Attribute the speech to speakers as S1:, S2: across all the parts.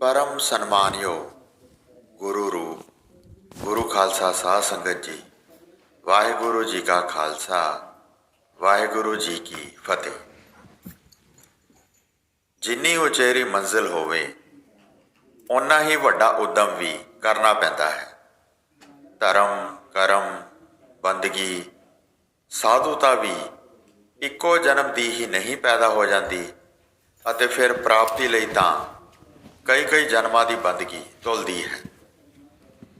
S1: ਪਰਮ ਸਨਮਾਨਯੋਗ ਗੁਰੂ ਰੂਪ, ਗੁਰੂ ਖਾਲਸਾ ਸਾਧ ਸੰਗਤ ਜੀ, ਵਾਹਿਗੁਰੂ ਜੀ ਕਾ ਖਾਲਸਾ, ਵਾਹਿਗੁਰੂ ਜੀ ਕੀ ਫਤਿਹ। ਜਿੰਨੀ ਉਚੇਰੀ ਮੰਜ਼ਿਲ ਹੋਵੇ, ਓਨਾ ਹੀ ਵੱਡਾ ਉਦਮ ਵੀ ਕਰਨਾ ਪੈਂਦਾ ਹੈ। ਧਰਮ, ਕਰਮ, ਬੰਦਗੀ, ਸਾਧੂਤਾ ਵੀ ਇੱਕੋ ਜਨਮ ਦੀ ਹੀ ਨਹੀਂ ਪੈਦਾ ਹੋ ਜਾਂਦੀ ਅਤੇ ਫਿਰ ਪ੍ਰਾਪਤੀ ਲਈ ਤਾਂ ਕਈ ਕਈ ਜਨਮਾਂ ਦੀ ਬੰਦਗੀ ਤੁਲਦੀ ਹੈ।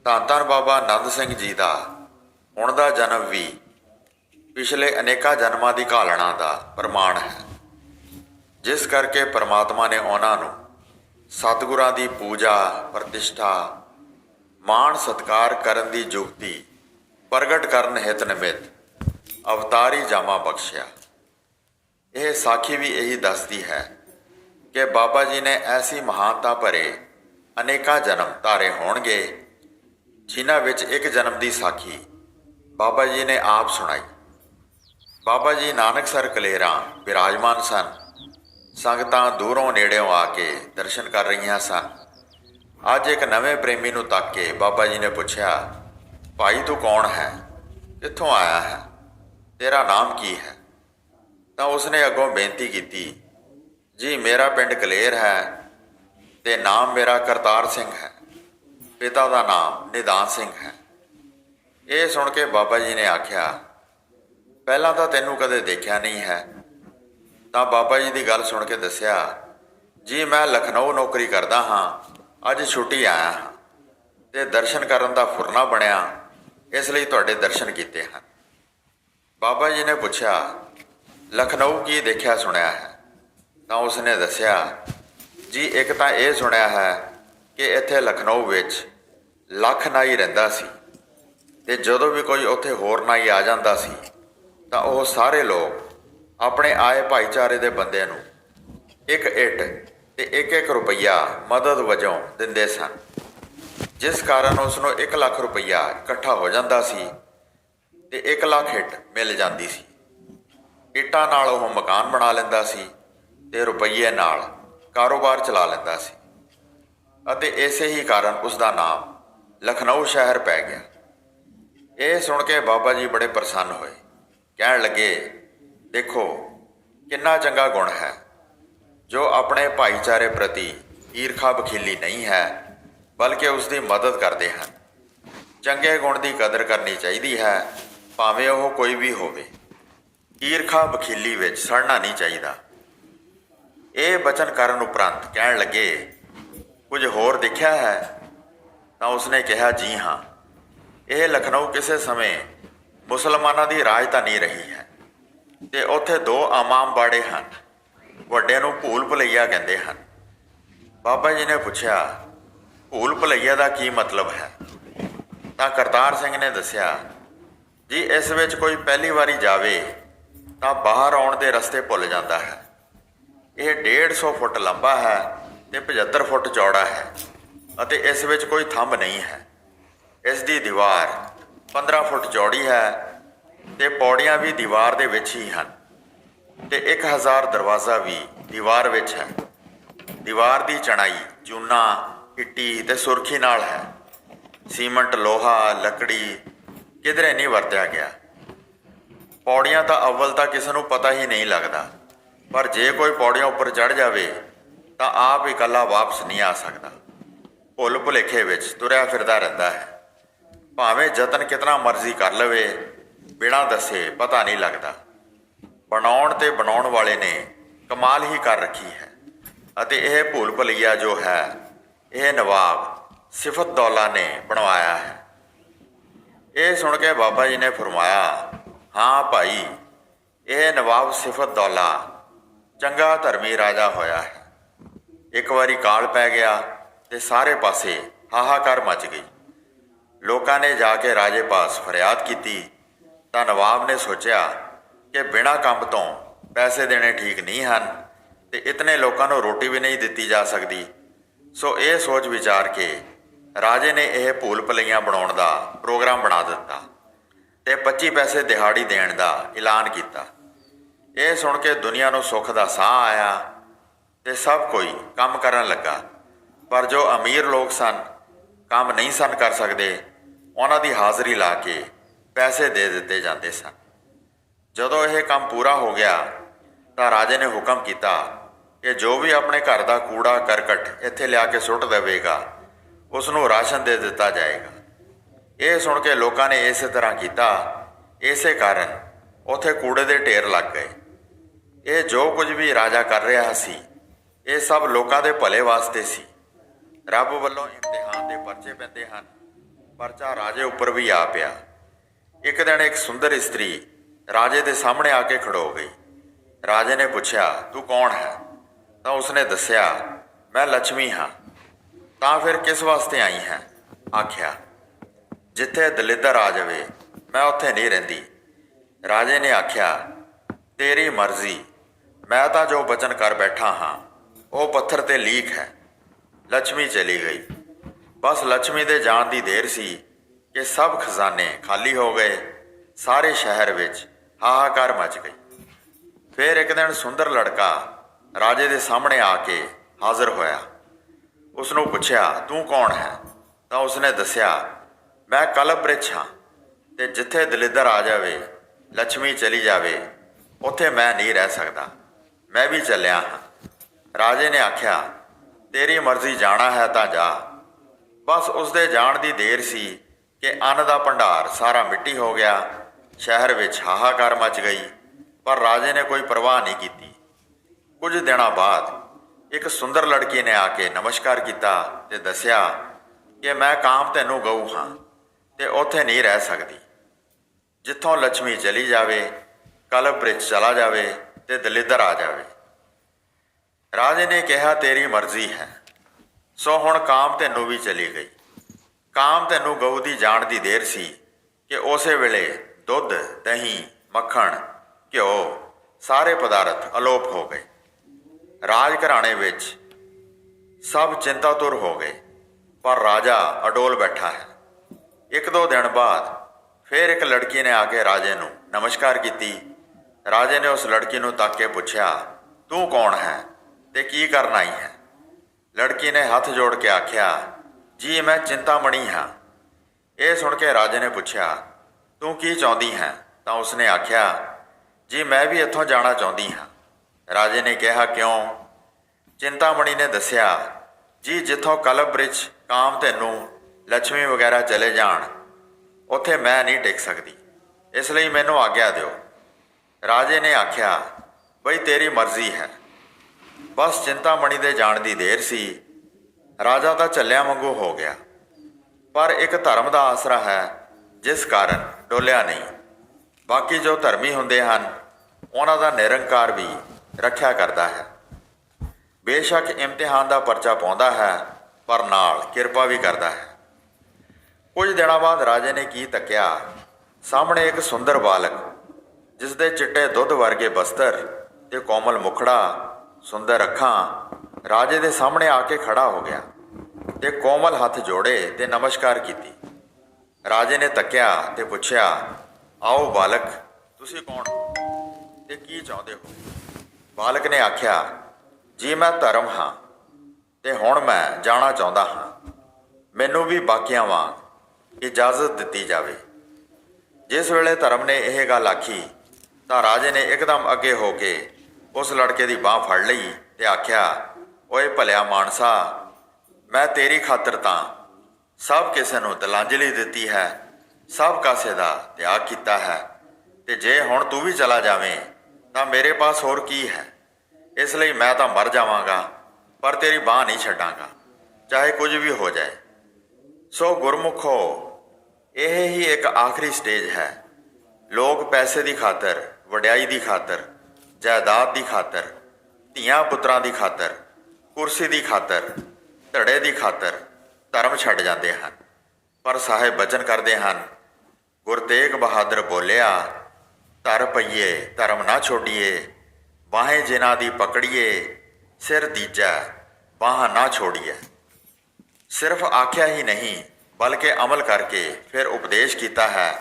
S1: ਧੰਨ ਧੰਨ ਬਾਬਾ ਆਨੰਦ ਸਿੰਘ ਜੀ ਦਾ, ਹੁਣ ਦਾ ਜਨਮ ਵੀ ਪਿਛਲੇ ਅਨੇਕਾਂ ਜਨਮਾਂ ਦੀ ਘਾਲਣਾ ਦਾ ਪ੍ਰਮਾਣ ਹੈ। ਜਿਸ ਕਰਕੇ ਪਰਮਾਤਮਾ ਨੇ ਉਹਨਾਂ ਨੂੰ ਸਤਿਗੁਰਾਂ ਦੀ ਪੂਜਾ, ਪ੍ਰਤਿਸ਼ਠਾ, ਮਾਣ ਸਤਕਾਰ ਕਰਨ ਦੀ ਯੁਕਤੀ ਪ੍ਰਗਟ ਕਰਨ ਹਿਤ ਨਿਮਿਤ ਅਵਤਾਰੀ ਜਾਮਾ ਬਖਸ਼ਿਆ। ਇਹ ਸਾਖੀ ਵੀ ਇਹੀ ਦੱਸਦੀ ਹੈ ਕਿ ਬਾਬਾ ਜੀ ਨੇ ਐਸੀ ਮਹਾਨਤਾ ਭਰੇ, ਅਨੇਕਾਂ ਜਨਮ ਧਾਰੇ ਹੋਣਗੇ, ਜਿਨ੍ਹਾਂ ਵਿੱਚ ਇੱਕ ਜਨਮ ਦੀ ਸਾਖੀ ਬਾਬਾ ਜੀ ਨੇ ਆਪ ਸੁਣਾਈ। ਬਾਬਾ ਜੀ ਨਾਨਕ ਸਰ ਕਲੇਰਾਂ ਬਿਰਾਜਮਾਨ ਸਨ, ਸੰਗਤਾਂ ਦੂਰੋਂ ਨੇੜਿਓਂ ਆ ਕੇ ਦਰਸ਼ਨ ਕਰ ਰਹੀਆਂ ਸਨ। ਅੱਜ ਇੱਕ ਨਵੇਂ ਪ੍ਰੇਮੀ ਨੂੰ ਤੱਕ ਕੇ ਬਾਬਾ ਜੀ ਨੇ ਪੁੱਛਿਆ, ਭਾਈ ਤੂੰ ਕੌਣ ਹੈ? ਕਿੱਥੋਂ ਆਇਆ ਹੈ? ਤੇਰਾ ਨਾਮ ਕੀ ਹੈ? ਤਾਂ ਉਸਨੇ ਅੱਗੋਂ ਬੇਨਤੀ ਕੀਤੀ ਜੀ, ਮੇਰਾ ਪਿੰਡ ਕਲੇਰ ਹੈ ਤੇ ਨਾਮ ਮੇਰਾ ਕਰਤਾਰ ਸਿੰਘ ਹੈ। ਪਿਤਾ ਦਾ ਨਾਮ ਨਿਦਾਨ ਸਿੰਘ ਹੈ। ਇਹ ਸੁਣ ਕੇ ਬਾਬਾ ਜੀ ਨੇ ਆਖਿਆ, ਪਹਿਲਾਂ ਤਾਂ ਤੈਨੂੰ ਕਦੇ ਦੇਖਿਆ ਨਹੀਂ ਹੈ। ਤਾਂ ਬਾਬਾ ਜੀ ਦੀ ਗੱਲ ਸੁਣ ਕੇ ਦੱਸਿਆ, ਜੀ, ਮੈਂ ਲਖਨਊ ਨੌਕਰੀ ਕਰਦਾ ਹਾਂ, ਅੱਜ ਛੁੱਟੀ ਆਇਆ ਹਾਂ ਤੇ ਦਰਸ਼ਨ ਕਰਨ ਦਾ ਫੁਰਨਾ ਬਣਿਆ, ਇਸ ਲਈ ਤੁਹਾਡੇ ਦਰਸ਼ਨ ਕੀਤੇ ਹਨ। ਬਾਬਾ ਜੀ ਨੇ ਪੁੱਛਿਆ, ਲਖਨਊ ਕੀ ਦੇਖਿਆ ਸੁਣਿਆ ਹੈ? ਤਾਂ ਉਸਨੇ ਦੱਸਿਆ, ਜੀ, ਇੱਕ ਤਾਂ ਇਹ ਸੁਣਿਆ ਹੈ ਕਿ ਇੱਥੇ ਲਖਨਊ ਵਿੱਚ ਲੱਖ ਨਾਈ ਰਹਿੰਦਾ ਸੀ ਤੇ ਜਦੋਂ ਵੀ ਕੋਈ ਉੱਥੇ ਹੋਰ ਨਾਈ ਆ ਜਾਂਦਾ ਸੀ, ਤਾਂ ਉਹ ਸਾਰੇ ਲੋਕ ਆਪਣੇ ਆਏ ਭਾਈਚਾਰੇ ਦੇ ਬੰਦੇ ਨੂੰ ਇੱਕ ਇੱਟ ਤੇ ਇੱਕ ਇੱਕ ਰੁਪਈਆ ਮਦਦ ਵਜੋਂ ਦਿੰਦੇ ਸਨ। ਜਿਸ ਕਾਰਨ ਉਸ ਨੂੰ 1 ਲੱਖ ਰੁਪਈਆ ਇਕੱਠਾ ਹੋ ਜਾਂਦਾ ਸੀ ਤੇ 1 ਲੱਖ ਇੱਟ ਮਿਲ ਜਾਂਦੀ ਸੀ। ਇੱਟਾਂ ਨਾਲ ਉਹ ਮਕਾਨ ਬਣਾ ਲੈਂਦਾ ਸੀ ਤੇ ਰੁਪਈਏ ਨਾਲ ਕਾਰੋਬਾਰ ਚਲਾ ਲੈਂਦਾ ਸੀ। ਅਤੇ ਇਸੇ ਹੀ ਕਾਰਨ ਉਸ ਦਾ ਨਾਮ ਲਖਨਊ ਸ਼ਹਿਰ ਪੈ ਗਿਆ। ਇਹ ਸੁਣ ਕੇ ਬਾਬਾ ਜੀ ਬੜੇ ਪ੍ਰਸੰਨ ਹੋਏ। ਕਹਿਣ ਲੱਗੇ, ਦੇਖੋ, ਕਿੰਨਾ ਚੰਗਾ ਗੁਣ ਹੈ। ਜੋ ਆਪਣੇ ਭਾਈਚਾਰੇ ਪ੍ਰਤੀ ਈਰਖਾ ਬਖੀਲੀ ਨਹੀਂ ਹੈ, ਬਲਕਿ ਉਸ ਦੀ ਮਦਦ ਕਰਦੇ ਹਨ। ਚੰਗੇ ਗੁਣ ਦੀ ਕਦਰ ਕਰਨੀ ਚਾਹੀਦੀ ਹੈ, ਭਾਵੇਂ ਉਹ ਕੋਈ ਵੀ ਹੋਵੇ। ਈਰਖਾ ਬਖੀਲੀ ਵਿੱਚ ਸੜਨਾ ਨਹੀਂ ਚਾਹੀਦਾ। ਇਹ ਬਚਨ ਕਰਨ ਉਪਰੰਤ ਕਹਿਣ ਲੱਗੇ, ਕੁਝ ਹੋਰ ਦੇਖਿਆ ਹੈ? ਤਾਂ ਉਸਨੇ ਕਿਹਾ, ਜੀ ਹਾਂ। ਇਹ ਲਖਨਊ ਕਿਸੇ ਸਮੇਂ ਮੁਸਲਮਾਨਾਂ ਦੀ ਰਾਜਧਾਨੀ ਰਹੀ ਹੈ ਤੇ ਉੱਥੇ ਦੋ ਆਮਾਮ ਬਾੜੇ ਹਨ। ਵੱਡੇ ਨੂੰ ਭੂਲ ਭੁਲਈਆ ਕਹਿੰਦੇ ਹਨ। ਬਾਬਾ ਜੀ ਨੇ ਪੁੱਛਿਆ, ਭੂਲ ਭੁਲਈਆ ਦਾ ਕੀ ਮਤਲਬ ਹੈ? ਤਾਂ ਕਰਤਾਰ ਸਿੰਘ ਨੇ ਦੱਸਿਆ, ਜੀ, ਇਸ ਵਿੱਚ ਕੋਈ ਪਹਿਲੀ ਵਾਰੀ ਜਾਵੇ ਤਾਂ ਬਾਹਰ ਆਉਣ ਦੇ ਰਸਤੇ ਭੁੱਲ ਜਾਂਦਾ ਹੈ। ਇਹ 150 ਫੁੱਟ ਲੰਬਾ ਹੈ ਤੇ 75 ਫੁੱਟ ਚੌੜਾ ਹੈ ਅਤੇ ਇਸ ਵਿੱਚ ਕੋਈ ਥੰਮ ਨਹੀਂ ਹੈ। ਇਸ ਦੀ ਦੀਵਾਰ 15 ਫੁੱਟ ਚੌੜੀ ਹੈ ਤੇ ਪੌੜੀਆਂ ਵੀ ਦੀਵਾਰ ਦੇ ਵਿੱਚ ਹੀ ਹਨ ਤੇ 1000 ਦਰਵਾਜ਼ਾ ਵੀ ਦੀਵਾਰ ਵਿੱਚ ਹੈ। ਦੀਵਾਰ ਦੀ ਚਣਾਈ ਚੂਨਾ ਇੱਟੀ ਤੇ ਸੁਰਖੀ ਨਾਲ ਹੈ। ਸੀਮੈਂਟ, ਲੋਹਾ, ਲੱਕੜੀ ਕਿਧਰੇ ਨਹੀਂ ਵਰਤਿਆ ਗਿਆ। ਪੌੜੀਆਂ ਤਾਂ ਅਵਲ ਤਾਂ ਕਿਸੇ ਨੂੰ ਪਤਾ ਹੀ ਨਹੀਂ ਲੱਗਦਾ। ਪਰ ਜੇ ਕੋਈ ਪੌੜੀਆਂ ਉੱਪਰ ਚੜ ਜਾਵੇ, ਤਾਂ ਆਪ ਇਕੱਲਾ ਵਾਪਸ ਨਹੀਂ ਆ ਸਕਦਾ। ਭੁੱਲ ਭੁਲੇਖੇ ਵਿੱਚ ਤੁਰਿਆ ਫਿਰਦਾ ਰਹਿੰਦਾ ਹੈ। ਭਾਵੇਂ ਯਤਨ ਕਿਤਨਾ ਮਰਜ਼ੀ ਕਰ ਲਵੇ, ਬਿਨਾਂ ਦੱਸੇ ਪਤਾ ਨਹੀਂ ਲੱਗਦਾ। ਬਣਾਉਣ ਤੇ ਬਣਾਉਣ ਵਾਲੇ ਨੇ ਕਮਾਲ ਹੀ ਕਰ ਰੱਖੀ ਹੈ। ਅਤੇ ਇਹ ਭੂਲ ਭੁਲਈਆ ਜੋ ਹੈ, ਇਹ ਨਵਾਬ ਸਿਫਤ ਦੌਲਾ ਨੇ ਬਣਵਾਇਆ ਹੈ। ਇਹ ਸੁਣ ਕੇ ਬਾਬਾ ਜੀ ਨੇ ਫਰਮਾਇਆ, ਹਾਂ ਭਾਈ, ਇਹ ਨਵਾਬ ਸਿਫਤ ਦੌਲਾ ਚੰਗਾ ਧਰਮੀ ਰਾਜਾ ਹੋਇਆ ਹੈ। ਇੱਕ ਵਾਰੀ ਕਾਲ ਪੈ ਗਿਆ ਤੇ ਸਾਰੇ ਪਾਸੇ ਹਾਹਾਕਾਰ ਮਚ ਗਈ। ਲੋਕਾਂ ਨੇ ਜਾ ਕੇ ਰਾਜੇ ਪਾਸ ਫਰਿਆਦ ਕੀਤੀ। ਤਾਂ ਨਵਾਬ ਨੇ ਸੋਚਿਆ ਕਿ ਬਿਨਾਂ ਕੰਮ ਤੋਂ ਪੈਸੇ ਦੇਣੇ ਠੀਕ ਨਹੀਂ ਹਨ ਤੇ ਇਤਨੇ ਲੋਕਾਂ ਨੂੰ ਰੋਟੀ ਵੀ ਨਹੀਂ ਦਿੱਤੀ ਜਾ ਸਕਦੀ। ਸੋ ਇਹ ਸੋਚ ਵਿਚਾਰ ਕੇ ਰਾਜੇ ਨੇ ਇਹ ਭੂਲ ਭਲਈਆਂ ਬਣਾਉਣ ਦਾ ਪ੍ਰੋਗਰਾਮ ਬਣਾ ਦਿੱਤਾ ਤੇ 25 ਪੈਸੇ ਦਿਹਾੜੀ ਦੇਣ ਦਾ ਐਲਾਨ ਕੀਤਾ। ਇਹ ਸੁਣ ਕੇ ਦੁਨੀਆ ਨੂੰ ਸੁੱਖ ਦਾ ਸਾਹ ਆਇਆ ਤੇ ਸਭ ਕੋਈ ਕੰਮ ਕਰਨ ਲੱਗਾ। ਪਰ ਜੋ ਅਮੀਰ ਲੋਕ ਸਨ, ਕੰਮ ਨਹੀਂ ਸਨ ਕਰ ਸਕਦੇ, ਉਹਨਾਂ ਦੀ ਹਾਜ਼ਰੀ ਲਾ ਕੇ ਪੈਸੇ ਦੇ ਦਿੱਤੇ ਜਾਂਦੇ ਸਨ। ਜਦੋਂ ਇਹ ਕੰਮ ਪੂਰਾ ਹੋ ਗਿਆ, ਤਾਂ ਰਾਜੇ ਨੇ ਹੁਕਮ ਕੀਤਾ ਕਿ ਜੋ ਵੀ ਆਪਣੇ ਘਰ ਦਾ ਕੂੜਾ, ਕਰਕਟ ਇੱਥੇ ਲਿਆ ਕੇ ਸੁੱਟ ਦੇਵੇਗਾ ਉਸ ਨੂੰ ਰਾਸ਼ਨ ਦੇ ਦਿੱਤਾ ਜਾਏਗਾ। ਇਹ ਸੁਣ ਕੇ ਲੋਕਾਂ ਨੇ ਇਸੇ ਤਰ੍ਹਾਂ ਕੀਤਾ। ਇਸੇ ਕਾਰਨ ਉੱਥੇ ਕੂੜੇ ਦੇ ਢੇਰ ਲੱਗ ਗਏ। ਇਹ ਜੋ ਕੁਝ ਵੀ ਰਾਜਾ ਕਰ ਰਿਹਾ ਸੀ, ਇਹ ਸਭ ਲੋਕਾਂ ਦੇ ਭਲੇ ਵਾਸਤੇ ਸੀ। ਰੱਬ ਵੱਲੋਂ ਇਮਤਿਹਾਨ ਦੇ ਪਰਚੇ ਪੈਂਦੇ ਹਨ। ਪਰਚਾ ਰਾਜੇ ਉੱਪਰ ਵੀ ਆ ਪਿਆ। ਇੱਕ ਦਿਨ ਇੱਕ ਸੁੰਦਰ ਇਸਤਰੀ ਰਾਜੇ ਦੇ ਸਾਹਮਣੇ ਆ ਕੇ ਖੜੋ ਗਈ। ਰਾਜੇ ਨੇ ਪੁੱਛਿਆ, ਤੂੰ ਕੌਣ ਹੈ? ਤਾਂ ਉਸਨੇ ਦੱਸਿਆ, ਮੈਂ ਲక్ష్ਮੀ ਹਾਂ। ਤਾਂ ਫਿਰ ਕਿਸ ਵਾਸਤੇ ਆਈ ਹੈ? ਆਖਿਆ, ਜਿੱਥੇ ਦਲਿੱਦਰ ਆ ਜਾਵੇ, ਮੈਂ ਉੱਥੇ ਨਹੀਂ ਰਹਿੰਦੀ। ਰਾਜੇ ਨੇ ਆਖਿਆ, ਤੇਰੀ ਮਰਜ਼ੀ। ਮੈਂ ਤਾਂ ਜੋ ਬਚਨ ਕਰ ਬੈਠਾ ਹਾਂ, ਉਹ ਪੱਥਰ ਤੇ ਲੀਕ ਹੈ ਲక్ష్ਮੀ ਚਲੀ ਗਈ। ਬਸ ਲక్ష్ਮੀ ਦੇ ਜਾਣ ਦੀ ਦੇਰ ਸੀ ਕਿ ਸਭ ਖਜ਼ਾਨੇ ਖਾਲੀ ਹੋ ਗਏ, ਸਾਰੇ ਸ਼ਹਿਰ ਵਿੱਚ ਹਾਹਾਕਾਰ ਮਚ ਗਈ। ਫਿਰ ਇੱਕ ਦਿਨ ਸੁੰਦਰ ਲੜਕਾ ਰਾਜੇ ਦੇ ਸਾਹਮਣੇ ਆ ਕੇ ਹਾਜ਼ਰ ਹੋਇਆ। ਉਸ ਨੂੰ ਪੁੱਛਿਆ, ਤੂੰ ਕੌਣ ਹੈ? ਤਾਂ ਉਸਨੇ ਦੱਸਿਆ, ਮੈਂ ਕਲਪ੍ਰਿਛ ਹਾਂ ਤੇ ਜਿੱਥੇ ਦਲਿੱਦਰ ਆ ਜਾਵੇ ਲక్ష్ਮੀ ਚਲੀ ਜਾਵੇ, ਉੱਥੇ ਮੈਂ ਨਹੀਂ ਰਹਿ ਸਕਦਾ। ਮੈਂ ਵੀ ਚੱਲਿਆ ਹਾਂ। ਰਾਜੇ ਨੇ ਆਖਿਆ, ਤੇਰੀ ਮਰਜ਼ੀ ਜਾਣਾ ਹੈ ਤਾਂ ਜਾ। ਬਸ ਉਸ ਦੇ ਜਾਣ ਦੀ ਦੇਰ ਸੀ ਕਿ ਅੰਨ ਦਾ ਭੰਡਾਰ ਸਾਰਾ ਮਿੱਟੀ ਹੋ ਗਿਆ। ਸ਼ਹਿਰ ਵਿੱਚ ਹਾਹਾਕਾਰ ਮਚ ਗਈ, ਪਰ ਰਾਜੇ ਨੇ ਕੋਈ ਪਰਵਾਹ ਨਹੀਂ ਕੀਤੀ। ਕੁਝ ਦਿਨਾਂ ਬਾਅਦ ਇੱਕ ਸੁੰਦਰ ਲੜਕੀ ਨੇ ਆ ਕੇ ਨਮਸਕਾਰ ਕੀਤਾ ਤੇ ਦੱਸਿਆ ਕਿ ਮੈਂ ਕਾਮ ਤੈਨੂੰ ਗਊ ਹਾਂ ਤੇ ਉੱਥੇ ਨਹੀਂ ਰਹਿ ਸਕਦੀ। ਜਿੱਥੋਂ ਲక్ష్ਮੀ ਚਲੀ ਜਾਵੇ ਕਲਬ੍ਰਿਛ ਚਲਾ ਜਾਵੇ ਤੇ ਦਲਿੱਦਰ ਆ ਜਾਵੇ। ਰਾਜੇ ਨੇ ਕਿਹਾ, ਤੇਰੀ ਮਰਜ਼ੀ ਹੈ। ਸੋ ਹੁਣ ਕਾਮ ਤੈਨੂੰ ਵੀ ਚਲੀ ਗਈ। ਕਾਮ ਤੈਨੂੰ ਗਊ ਦੀ ਜਾਣ ਦੀ ਦੇਰ ਸੀ ਕਿ ਉਸੇ ਵੇਲੇ ਦੁੱਧ, ਦਹੀਂ, ਮੱਖਣ, ਘਿਓ, ਸਾਰੇ ਪਦਾਰਥ ਅਲੋਪ ਹੋ ਗਏ। ਰਾਜ ਘਰਾਣੇ ਵਿੱਚ ਸਭ ਚਿੰਤਾਤੁਰ ਹੋ ਗਏ, ਪਰ ਰਾਜਾ ਅਡੋਲ ਬੈਠਾ ਹੈ। ਇੱਕ ਦੋ ਦਿਨ ਬਾਅਦ ਫਿਰ ਇੱਕ ਲੜਕੀ ਨੇ ਆ ਕੇ ਰਾਜੇ ਨੂੰ ਨਮਸਕਾਰ ਕੀਤੀ। ਰਾਜੇ ਨੇ ਉਸ ਲੜਕੀ ਨੂੰ ਤੱਕ ਕੇ ਪੁੱਛਿਆ, ਤੂੰ ਕੌਣ ਹੈ ਤੇ ਕੀ ਕਰਨ ਆਈ ਹੈ? ਲੜਕੀ ਨੇ ਹੱਥ ਜੋੜ ਕੇ ਆਖਿਆ, ਜੀ, ਮੈਂ ਚਿੰਤਾਮਣੀ ਹਾਂ। ਇਹ ਸੁਣ ਕੇ ਰਾਜੇ ਨੇ ਪੁੱਛਿਆ, ਤੂੰ ਕੀ ਚਾਹੁੰਦੀ ਹੈ? ਤਾਂ ਉਸਨੇ ਆਖਿਆ, ਜੀ, ਮੈਂ ਵੀ ਇੱਥੋਂ ਜਾਣਾ ਚਾਹੁੰਦੀ ਹਾਂ। ਰਾਜੇ ਨੇ ਕਿਹਾ, ਕਿਉਂ? ਚਿੰਤਾਮਣੀ ਨੇ ਦੱਸਿਆ, ਜੀ, ਜਿੱਥੋਂ ਕਲਬ ਬ੍ਰਿਜ, ਕਾਮ ਤੈਨੂੰ ਲక్ష్ਮੀ ਵਗੈਰਾ ਚਲੇ ਜਾਣ, ਉੱਥੇ ਮੈਂ ਨਹੀਂ ਟਿਕ ਸਕਦੀ। ਇਸ ਲਈ ਮੈਨੂੰ ਆਗਿਆ ਦਿਓ। ਰਾਜੇ ਨੇ ਆਖਿਆ, ਬਈ ਤੇਰੀ ਮਰਜ਼ੀ ਹੈ। ਬਸ ਚਿੰਤਾਮਣੀ ਦੇ ਜਾਣ ਦੀ ਦੇਰ ਸੀ। ਰਾਜਾ ਤਾਂ ਚੱਲਿਆ ਵਾਂਗੂ ਹੋ ਗਿਆ। ਪਰ ਇੱਕ ਧਰਮ ਦਾ ਆਸਰਾ ਹੈ, ਜਿਸ ਕਾਰਨ ਡੋਲਿਆ ਨਹੀਂ। ਬਾਕੀ ਜੋ ਧਰਮੀ ਹੁੰਦੇ ਹਨ, ਉਹਨਾਂ ਦਾ ਨਿਰੰਕਾਰ ਵੀ ਰੱਖਿਆ ਕਰਦਾ ਹੈ। ਬੇਸ਼ੱਕ ਇਮਤਿਹਾਨ ਦਾ ਪਰਚਾ ਪਾਉਂਦਾ ਹੈ, ਪਰ ਨਾਲ ਕਿਰਪਾ ਵੀ ਕਰਦਾ ਹੈ। ਕੁਝ ਦਿਨਾਂ ਬਾਅਦ ਰਾਜੇ ਨੇ ਕੀ ਤੱਕਿਆ, ਸਾਹਮਣੇ ਇੱਕ ਸੁੰਦਰ ਬਾਲਕ ਜਿਸ ਦੇ ਚਿੱਟੇ ਦੁੱਧ ਵਰਗੇ ਬਸਤਰ ਤੇ ਕੋਮਲ ਮੁਖੜਾ, ਸੁੰਦਰ ਅੱਖਾਂ, ਰਾਜੇ ਦੇ ਸਾਹਮਣੇ ਆ ਕੇ ਖੜਾ ਹੋ ਗਿਆ ਤੇ ਕੋਮਲ ਹੱਥ ਜੋੜੇ ਤੇ ਨਮਸਕਾਰ ਕੀਤੀ। ਰਾਜੇ ਨੇ ਤੱਕਿਆ ਤੇ ਪੁੱਛਿਆ, ਆਓ ਬਾਲਕ, ਤੁਸੀਂ ਕੌਣ ਹੋ ਤੇ ਕੀ ਚਾਹੁੰਦੇ ਹੋ? ਬਾਲਕ ਨੇ ਆਖਿਆ, ਜੀ, ਮੈਂ ਧਰਮ ਹਾਂ ਤੇ ਹੁਣ ਮੈਂ ਜਾਣਾ ਚਾਹੁੰਦਾ ਹਾਂ। ਮੈਨੂੰ ਵੀ ਬਾਕੀਆਂ ਵਾਂਗ ਇਜਾਜ਼ਤ ਦਿੱਤੀ ਜਾਵੇ। ਜਿਸ ਵੇਲੇ ਧਰਮ ਨੇ ਇਹ ਗੱਲ ਆਖੀ ਤਾਂ ਰਾਜੇ ਨੇ ਇੱਕਦਮ ਅੱਗੇ ਹੋ ਕੇ ਉਸ ਲੜਕੇ ਦੀ ਬਾਹ ਫੜ ਲਈ ਤੇ ਆਖਿਆ, ਓਏ ਭਲਿਆ ਮਾਨਸਾ, ਮੈਂ ਤੇਰੀ ਖਾਤਰ ਤਾਂ ਸਭ ਕਿਸੇ ਨੂੰ ਦਲਾਂਜਲੀ ਦਿੱਤੀ ਹੈ, ਸਭ ਕਾਸੇ ਦਾ ਤਿਆਗ ਕੀਤਾ ਹੈ ਤੇ ਜੇ ਹੁਣ ਤੂੰ ਵੀ ਚਲਾ ਜਾਵੇਂ ਤਾਂ ਮੇਰੇ ਪਾਸ ਹੋਰ ਕੀ ਹੈ? ਇਸ ਲਈ ਮੈਂ ਤਾਂ ਮਰ ਜਾਵਾਂਗਾ, ਪਰ ਤੇਰੀ ਬਾਹ ਨਹੀਂ ਛੱਡਾਂਗਾ, ਚਾਹੇ ਕੁਝ ਵੀ ਹੋ ਜਾਏ। ਸੋ ਗੁਰਮੁਖੋ, ਇਹ ਹੀ ਇੱਕ ਆਖਰੀ ਸਟੇਜ ਹੈ। ਲੋਕ ਪੈਸੇ ਦੀ ਖਾਤਰ ਵਡਿਆਈ ਦੀ ਖਾਤਰ, ਜਾਇਦਾਦ ਦੀ ਖਾਤਰ, ਧੀਆਂ ਪੁੱਤਰਾਂ ਦੀ ਖਾਤਰ, ਕੁਰਸੀ ਦੀ ਖਾਤਰ, ਧੜੇ ਦੀ ਖਾਤਰ ਧਰਮ ਛੱਡ ਜਾਂਦੇ ਹਨ। ਪਰ ਸਾਹਿਬ ਬਚਨ ਕਰਦੇ ਹਨ, ਗੁਰ ਤੇਗ ਬਹਾਦਰ ਬੋਲਿਆ, ਧਰ ਪਈਏ, ਧਰਮ ਨਾ ਛੋੜੀਏ ਬਾਹੇ ਜਿਨ੍ਹਾਂ ਦੀ ਪਕੜੀਏ, ਸਿਰ ਦੀਜੈ, ਬਾਹ ਨਾ ਛੋੜੀਏ। ਸਿਰਫ ਆਖਿਆ ਹੀ ਨਹੀਂ, ਬਲਕਿ ਅਮਲ ਕਰਕੇ ਫਿਰ ਉਪਦੇਸ਼ ਕੀਤਾ ਹੈ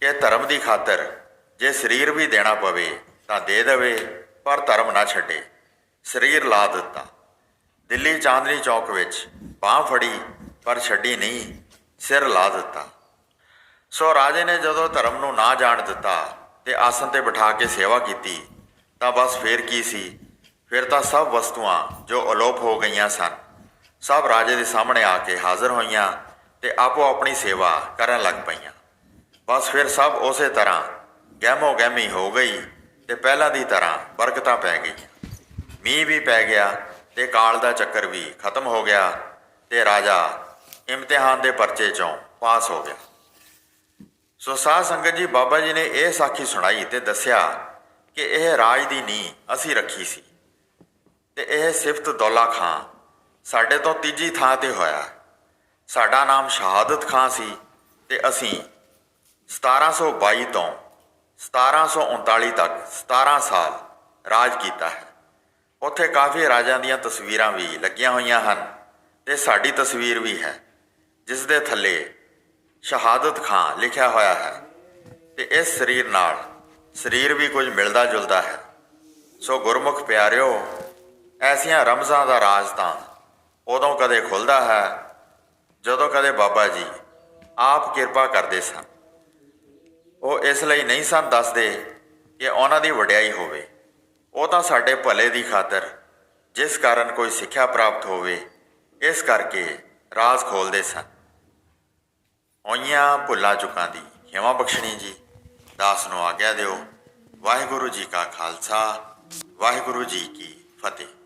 S1: ਕਿ ਧਰਮ ਦੀ ਖਾਤਰ ਜੇ ਸਰੀਰ ਵੀ ਦੇਣਾ ਪਵੇ ਤਾਂ ਦੇ ਦੇਵੇ, ਪਰ ਧਰਮ ਨਾ ਛੱਡੇ। ਸਰੀਰ ਲਾ ਦਿੱਤਾ। ਦਿੱਲੀ ਚਾਂਦਨੀ ਚੌਕ ਵਿੱਚ ਬਾਹ ਫੜੀ, ਪਰ ਛੱਡੀ ਨਹੀਂ, ਸਿਰ ਲਾ ਦਿੱਤਾ। ਸੋ ਰਾਜੇ ਨੇ ਜਦੋਂ ਧਰਮ ਨੂੰ ਨਾ ਜਾਣ ਦਿੱਤਾ ਤੇ ਆਸਨ ਤੇ ਬਿਠਾ ਕੇ ਸੇਵਾ ਕੀਤੀ, ਤਾਂ ਬਸ ਫੇਰ ਕੀ ਸੀ? ਫਿਰ ਤਾਂ ਸਭ ਵਸਤੂਆਂ ਜੋ ਅਲੋਪ ਹੋ ਗਈਆਂ ਸਨ, ਸਭ ਰਾਜੇ ਦੇ ਸਾਹਮਣੇ ਆ ਕੇ ਹਾਜ਼ਰ ਹੋਈਆਂ ਤੇ ਆਪੋ ਆਪਣੀ ਸੇਵਾ ਕਰਨ ਲੱਗ ਪਈਆਂ। ਬਸ ਫਿਰ ਸਭ ਉਸੇ ਤਰ੍ਹਾਂ ਗਹਿਮੋ ਗਹਿਮੀ ਹੋ ਗਈ ਤੇ ਪਹਿਲਾਂ ਦੀ ਤਰ੍ਹਾਂ ਬਰਕਤਾਂ ਪੈ ਗਈਆਂ। ਮੀਂਹ ਵੀ ਪੈ ਗਿਆ ਤੇ ਕਾਲ ਦਾ ਚੱਕਰ ਵੀ ਖਤਮ ਹੋ ਗਿਆ ਤੇ ਰਾਜਾ ਇਮਤਿਹਾਨ ਦੇ ਪਰਚੇ ਚੋਂ ਪਾਸ ਹੋ ਗਿਆ। ਸੋ ਸਾਧ ਸੰਗਤ ਜੀ, ਬਾਬਾ ਜੀ ਨੇ ਇਹ ਸਾਖੀ ਸੁਣਾਈ ਤੇ ਦੱਸਿਆ ਕਿ ਇਹ ਰਾਜ ਦੀ ਨੀਂਹ ਅਸੀਂ ਰੱਖੀ ਸੀ ਤੇ ਇਹ ਸਿਫਤ ਦੌਲਾ ਖਾਂ ਸਾਡੇ ਤੋਂ ਤੀਜੀ ਥਾਂ ਤੇ ਹੋਇਆ। ਸਾਡਾ ਨਾਮ ਸ਼ਹਾਦਤ ਖਾਂ ਸੀ ਤੇ ਅਸੀਂ 1722 ਤੋਂ 1739 ਤੱਕ 17 ਸਾਲ ਰਾਜ ਕੀਤਾ ਹੈ। ਉੱਥੇ ਕਾਫੀ ਰਾਜਾਂ ਦੀਆਂ ਤਸਵੀਰਾਂ ਵੀ ਲੱਗੀਆਂ ਹੋਈਆਂ ਹਨ ਤੇ ਸਾਡੀ ਤਸਵੀਰ ਵੀ ਹੈ, ਜਿਸ ਦੇ ਥੱਲੇ ਸ਼ਹਾਦਤ ਖਾਂ ਲਿਖਿਆ ਹੋਇਆ ਹੈ ਤੇ ਇਸ ਸਰੀਰ ਨਾਲ ਸਰੀਰ ਵੀ ਕੁਝ ਮਿਲਦਾ ਜੁਲਦਾ ਹੈ। ਸੋ ਗੁਰਮੁਖ ਪਿਆਰਿਓ, ਐਸੀਆਂ ਰਮਜ਼ਾਂ ਦਾ ਰਾਜ ਤਾਂ ਉਦੋਂ ਕਦੇ ਖੁੱਲਦਾ ਹੈ ਜਦੋਂ ਕਦੇ ਬਾਬਾ ਜੀ ਆਪ ਕਿਰਪਾ ਕਰਦੇ ਸਨ। ਉਹ ਇਸ ਲਈ ਨਹੀਂ ਸਨ ਦੱਸਦੇ ਕਿ ਉਹਨਾਂ ਦੀ ਵਡਿਆਈ ਹੋਵੇ। ਉਹ ਤਾਂ ਸਾਡੇ ਭਲੇ ਦੀ ਖਾਤਰ ਜਿਸ ਕਾਰਨ ਕੋਈ ਸਿੱਖਿਆ ਪ੍ਰਾਪਤ ਹੋਵੇ, ਇਸ ਕਰਕੇ ਰਾਜ਼ ਖੋਲਦੇ ਸਨ। ਹੋਈਆਂ ਭੁੱਲਾਂ ਚੁੱਕਾਂ ਦੀ ਖਿਮਾ ਬਖਸ਼ਣੀ ਜੀ, ਦਾਸ ਨੂੰ ਆਗਿਆ ਦਿਓ। ਵਾਹਿਗੁਰੂ ਜੀ ਕਾ ਖਾਲਸਾ, ਵਾਹਿਗੁਰੂ ਜੀ ਕੀ ਫਤਿਹ।